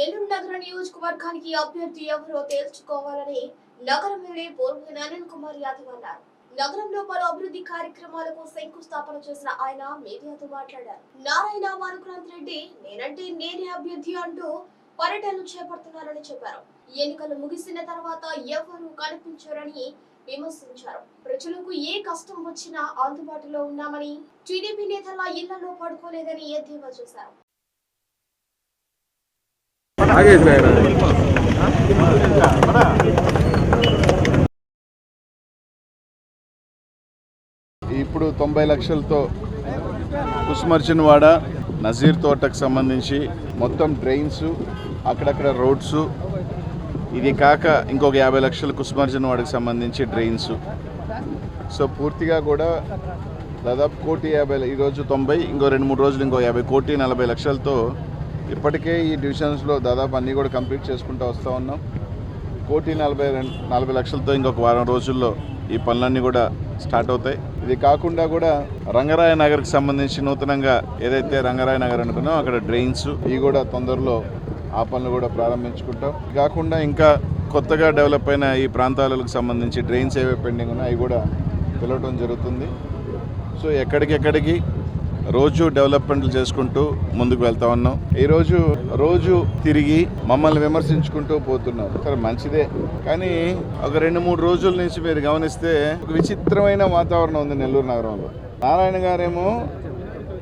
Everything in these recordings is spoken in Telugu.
నెల్లూరు నగర నియోజకవర్గానికి అభ్యర్థి ఎవరో తేల్చుకోవాలని నగర మేడే పోర్మూరి అనిల్ కుమార్ యాదవ్ అన్నారు. నగరంలో పలు అభివృద్ధి కార్యక్రమాలకు శంకుస్థాపన చేసిన ఆయన మీడియాతో మాట్లాడారు. నారాయణ మానుక్రాంత్ రెడ్డి నేనంటే నేనే అభ్యర్థి అంటూ పర్యటనలు చేపడుతున్నారని చెప్పారు. ఎన్నికలు ముగిసిన తర్వాత ఎవరు కనిపించారని విమర్శించారు. ప్రజలకు ఏ కష్టం వచ్చినా అందుబాటులో ఉన్నామని టీడీపీ నేతల ఇళ్ళలో పడుకోలేదని ఎద్దేవా చేశారు. ఆయన ఇప్పుడు తొంభై లక్షలతో కుసుమర్చినవాడ నజీర్ తోటకు సంబంధించి మొత్తం డ్రైన్స్ అక్కడక్కడ రోడ్స్. ఇది కాక ఇంకొక యాభై లక్షలు కుసుమర్చినవాడకి సంబంధించి డ్రైన్స్. సో పూర్తిగా కూడా దాదాపు కోటి యాభై ఈరోజు తొంభై ఇంకో రెండు మూడు రోజులు ఇంకో యాభై కోటి నలభై లక్షలతో ఇప్పటికే ఈ డివిజన్స్లో దాదాపు అన్నీ కూడా కంప్లీట్ చేసుకుంటూ వస్తూ ఉన్నాం. కోటి నలభై రెండు నలభై లక్షలతో ఇంకొక వారం రోజుల్లో ఈ పనులన్నీ కూడా స్టార్ట్ అవుతాయి. ఇది కాకుండా కూడా రంగరాయ నగర్కి సంబంధించి నూతనంగా ఏదైతే రంగరాయ నగర్ అనుకున్నాం అక్కడ డ్రైన్స్ ఇవి కూడా తొందరలో ఆ పనులు కూడా ప్రారంభించుకుంటాం. కాకుండా ఇంకా కొత్తగా డెవలప్ అయిన ఈ ప్రాంతాలకు సంబంధించి డ్రైన్స్ ఏవే పెండింగ్ ఉన్నాయో అవి కూడా పిలవటం జరుగుతుంది. సో ఎక్కడికెక్కడికి రోజు డెవలప్మెంట్లు చేసుకుంటూ ముందుకు వెళ్తా ఉన్నాం. ఈరోజు రోజు తిరిగి మమ్మల్ని విమర్శించుకుంటూ పోతున్నారు సరే మంచిదే. కానీ ఒక రెండు మూడు రోజుల నుంచి మీరు గమనిస్తే ఒక విచిత్రమైన వాతావరణం ఉంది నెల్లూరు నగరంలో. నారాయణ గారేమో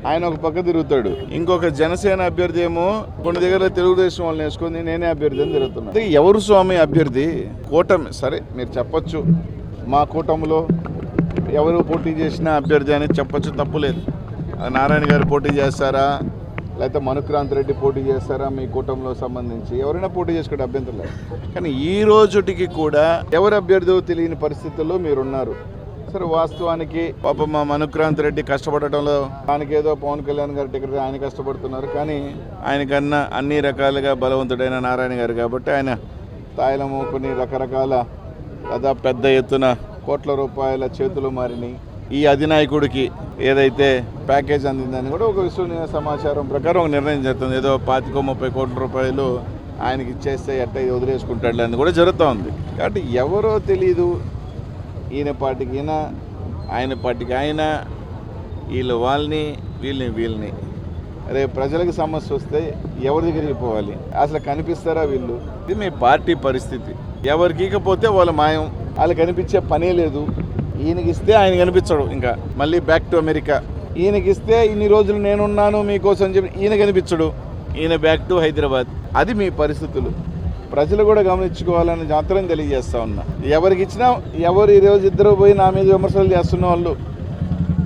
ఆయన ఒక పక్క తిరుగుతాడు. ఇంకొక జనసేన అభ్యర్థి ఏమో కొన్ని దగ్గర తెలుగుదేశం వాళ్ళని వేసుకొని నేనే అభ్యర్థి అని తిరుగుతున్నాను ఎవరు స్వామి అభ్యర్థి? కూటమి. సరే మీరు చెప్పచ్చు. మా కూటమిలో ఎవరు పోటీ చేసినా అభ్యర్థి అని చెప్పచ్చు. తప్పులేదు నారాయణ గారు పోటీ చేస్తారా? లేకపోతే మనుక్రాంత్ రెడ్డి పోటీ చేస్తారా మీ కూటమిలో సంబంధించి? ఎవరైనా పోటీ చేసుకుంటే అభ్యంతరం లేదు. కానీ ఈ రోజుటికి కూడా ఎవరు అభ్యర్థో తెలియని పరిస్థితుల్లో మీరున్నారు. సరే వాస్తవానికి పాప మా మనుక్రాంత్ రెడ్డి కష్టపడటంలో ఆయనకేదో పవన్ కళ్యాణ్ గారి టికెట్ ఆయన కష్టపడుతున్నారు. కానీ ఆయనకన్నా అన్ని రకాలుగా బలవంతుడైన నారాయణ గారు కాబట్టి ఆయన తాయిలము కొన్ని రకరకాల దాదాపు పెద్ద ఎత్తున కోట్ల రూపాయల చేతులు మారినాయి ఈ అధినాయకుడికి ఏదైతే ప్యాకేజ్ అందిందని కూడా ఒక విశ్వనీయ సమాచారం ప్రకారం ఒక నిర్ణయం జరుగుతుంది ఏదో పాతికో ముప్పై కోట్ల రూపాయలు ఆయనకి ఇచ్చేస్తే ఎట్ట వదిలేసుకుంటాడు అని కూడా జరుగుతూ ఉంది. కాబట్టి ఎవరో తెలియదు ఈయన పార్టీకి ఈయన ఆయన పార్టీకి ఆయన. వీళ్ళు వాళ్ళని వీళ్ళని వీళ్ళని. రేపు ప్రజలకు సమస్య వస్తే ఎవరి దగ్గరికి పోవాలి? అసలు కనిపిస్తారా వీళ్ళు? ఇది మీ పార్టీ పరిస్థితి. ఎవరికి ఇకపోతే వాళ్ళ మాయం. వాళ్ళకి కనిపించే పనే లేదు. ఈయనకి ఇస్తే ఆయన కనిపించడు ఇంకా. మళ్ళీ బ్యాక్ టు అమెరికా ఈయనకి ఇస్తే ఇన్ని రోజులు నేనున్నాను మీకోసం అని చెప్పి ఈయన కనిపించడు. ఈయన బ్యాక్ టు హైదరాబాద్. అది మీ పరిస్థితులు. ప్రజలు కూడా గమనించుకోవాలని మాత్రం తెలియజేస్తా ఉన్నా. ఎవరికి ఇచ్చినా ఎవరు ఈ రోజు ఇద్దరు పోయి నా మీద విమర్శలు చేస్తున్న వాళ్ళు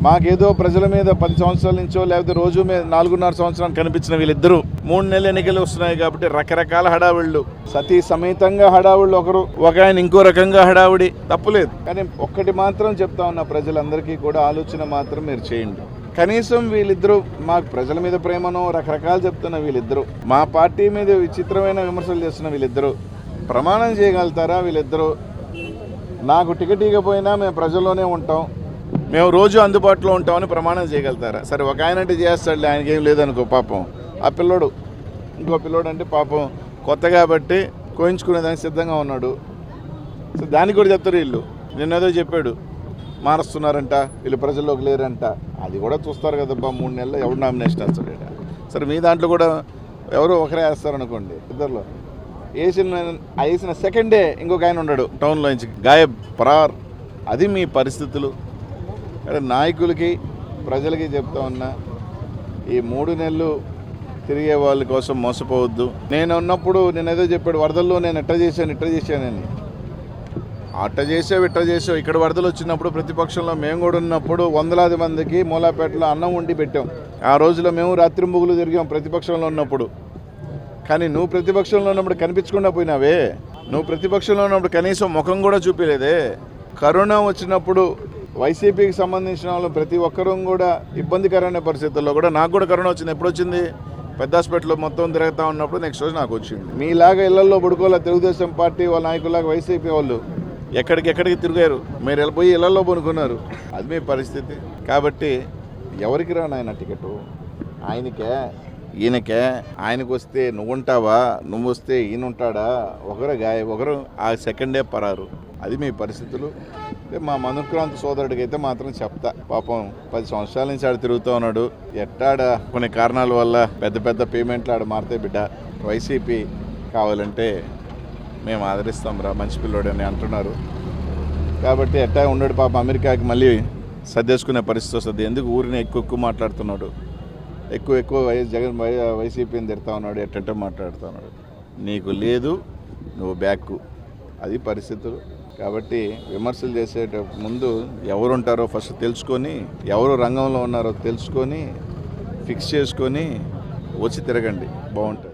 మాకేదో ప్రజల మీద పది సంవత్సరాల నుంచో లేకపోతే రోజు మీద నాలుగున్నర సంవత్సరాలు కనిపించిన వీళ్ళిద్దరూ మూడు నెలల ఎన్నికలు వస్తున్నాయి కాబట్టి రకరకాల హడావిళ్ళు. సతీ సమేతంగా హడావుళ్ళు ఒకరు ఒక ఆయన ఇంకో రకంగా హడావుడి. తప్పులేదు. కానీ ఒక్కటి మాత్రం చెప్తా ఉన్న ప్రజలందరికీ కూడా ఆలోచన మాత్రం మీరు చేయండి. కనీసం వీళ్ళిద్దరూ మాకు ప్రజల మీద ప్రేమనో రకరకాలు చెప్తున్న వీళ్ళిద్దరూ మా పార్టీ మీద విచిత్రమైన విమర్శలు చేస్తున్న వీళ్ళిద్దరూ ప్రమాణం చేయగలుగుతారా వీళ్ళిద్దరూ? నాకు టికెట్ ఇవ్వకపోయినా మేము ప్రజల్లోనే ఉంటాం. మేము రోజు అందుబాటులో ఉంటామని ప్రమాణం చేయగలుగుతారా? సరే ఒక ఆయన అంటే చేస్తాడులే ఆయనకి ఏం లేదనుకో పాపం. ఆ పిల్లోడు ఇంకో పిల్లోడు అంటే పాపం కొత్త కాబట్టి కోయించుకునేదానికి సిద్ధంగా ఉన్నాడు. సో దానికి కూడా చెప్తారు వీళ్ళు. నిన్నేదో చెప్పాడు. మారుస్తున్నారంట వీళ్ళు ప్రజల్లోకి లేరంట. అది కూడా చూస్తారు కదబ్బా మూడు నెలలు ఎవడు నామినేషన్ వేస్తాడట. సరే మీ దాంట్లో కూడా ఎవరో ఒకరే వేస్తారనుకోండి ఇద్దరులో. వేసిన ఆ వేసిన సెకండ్ డే ఇంకొక ఆయన ఉన్నాడు టౌన్లో నుంచి గాయబ్ పరార్. అది మీ పరిస్థితులు. నాయకులకి ప్రజలకి చెప్తా ఉన్నా ఈ మూడు నెలలు తిరిగే వాళ్ళ కోసం మోసపోవద్దు. నేను ఉన్నప్పుడు నేను ఏదో చెప్పాడు వరదల్లో నేను ఎట్ట చేశాను ఇట్ట చేశానని అట్ట చేసావు ఇట్ట చేసావు ఇక్కడ వరదలు వచ్చినప్పుడు ప్రతిపక్షంలో మేము కూడా ఉన్నప్పుడు వందలాది మందికి మూలాపేటలో అన్నం వండి పెట్టాం. ఆ రోజులో మేము రాత్రి ముగ్గులు తిరిగాం ప్రతిపక్షంలో ఉన్నప్పుడు. కానీ నువ్వు ప్రతిపక్షంలో ఉన్నప్పుడు కనిపించకుండా పోయినావే. నువ్వు ప్రతిపక్షంలో ఉన్నప్పుడు కనీసం ముఖం కూడా చూపించలేదే కరోనా వచ్చినప్పుడు వైసీపీకి సంబంధించిన వాళ్ళు ప్రతి ఒక్కరూ కూడా ఇబ్బందికరమైన పరిస్థితుల్లో కూడా నాకు కూడా కరోనా వచ్చింది. ఎప్పుడు వచ్చింది? పెద్ద హాస్పిటల్లో మొత్తం తిరుగుతూ ఉన్నప్పుడు నెక్స్ట్ రోజు నాకు వచ్చింది. మీలాగా ఇళ్ళలో పడుకోలే తెలుగుదేశం పార్టీ వాళ్ళ నాయకులాగా వైసీపీ వాళ్ళు ఎక్కడికి ఎక్కడికి తిరిగారు? మీరు వెళ్ళిపోయి ఇళ్ళలో పనుకున్నారు అది మీ పరిస్థితి. కాబట్టి ఎవరికి రాను ఆయన టికెట్? ఆయనకే ఈయనకే. ఆయనకు వస్తే నువ్వు ఉంటావా నువ్వు వస్తే ఈయన ఉంటాడా ఒకరు గాయ ఒకరు ఆ సెకండే పరారు. అది మీ పరిస్థితులు. మా మనుక్రాంతి సోదరుడికి అయితే మాత్రం చెప్తా. పాపం పది సంవత్సరాల నుంచి ఆడ తిరుగుతూ ఉన్నాడు. ఎట్టాడ కొన్ని కారణాల వల్ల పెద్ద పెద్ద పేమెంట్లు ఆడ మారితే బిడ్డ. వైసీపీ కావాలంటే మేము ఆదరిస్తాం రా మంచి పిల్లోడని అంటున్నారు. కాబట్టి ఎట్టా ఉండడు పాప అమెరికాకి మళ్ళీ సర్దేసుకునే పరిస్థితి వస్తుంది. ఎందుకు ఊరిని ఎక్కువ ఎక్కువ మాట్లాడుతున్నాడు? ఎక్కువ ఎక్కువ వైఎస్ జగన్ వై వైసీపీని తిడతా ఉన్నాడు ఎట్టంటే మాట్లాడుతున్నాడు నీకు లేదు నువ్వు బ్యాక్ అది పరిస్థితులు. కాబట్టి విమర్శలు చేసేట ముందు ఎవరు ఉంటారో ఫస్ట్ తెలుసుకొని ఎవరు రంగంలో ఉన్నారో తెలుసుకొని ఫిక్స్ చేసుకొని వచ్చి తిరగండి. బాగుంటుంది.